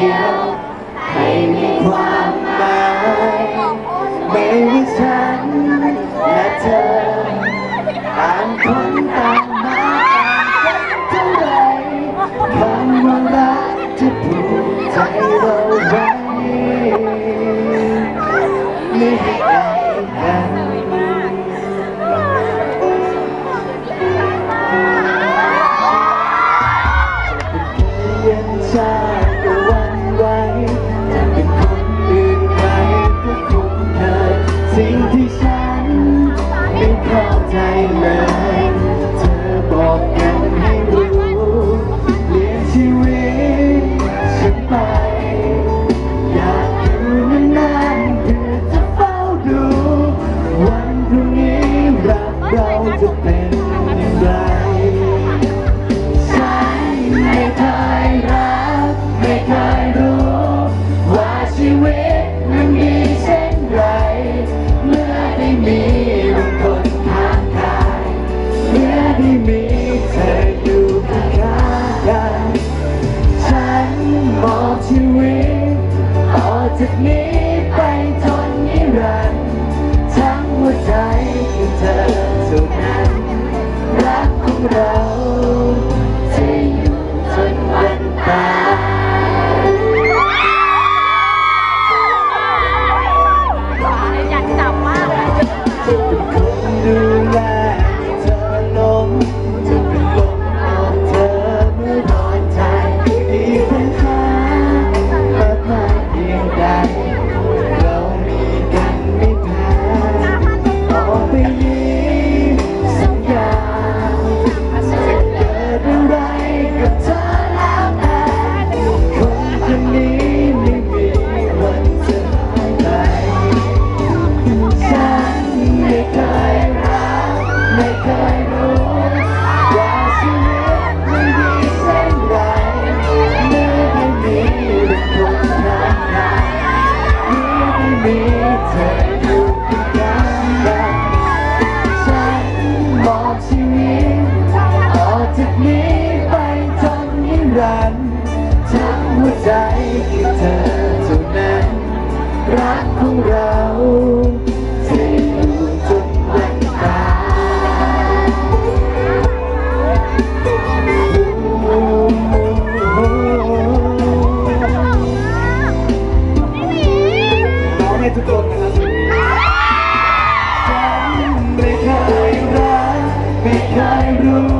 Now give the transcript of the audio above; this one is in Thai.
ียวให้มีความหมายไม่มีฉันและเธอต่างคนต่างมาต่างกันเท่าไรคำว่ารักจะผูกใจเรา เข้าใจเลยเธอบอกกันให้รู้เลี้ยงชีวิตฉันไป อยากอยู่นานๆเพื่อจะเฝ้าดู วันพรุ่งนี้รักเราจะเป็น to me. ใจคือเธอเท่านั้นรักของเราที่อยู่จนวันตายองให้ทุกคนนะครับฉันไม่รักไม่เคยรู้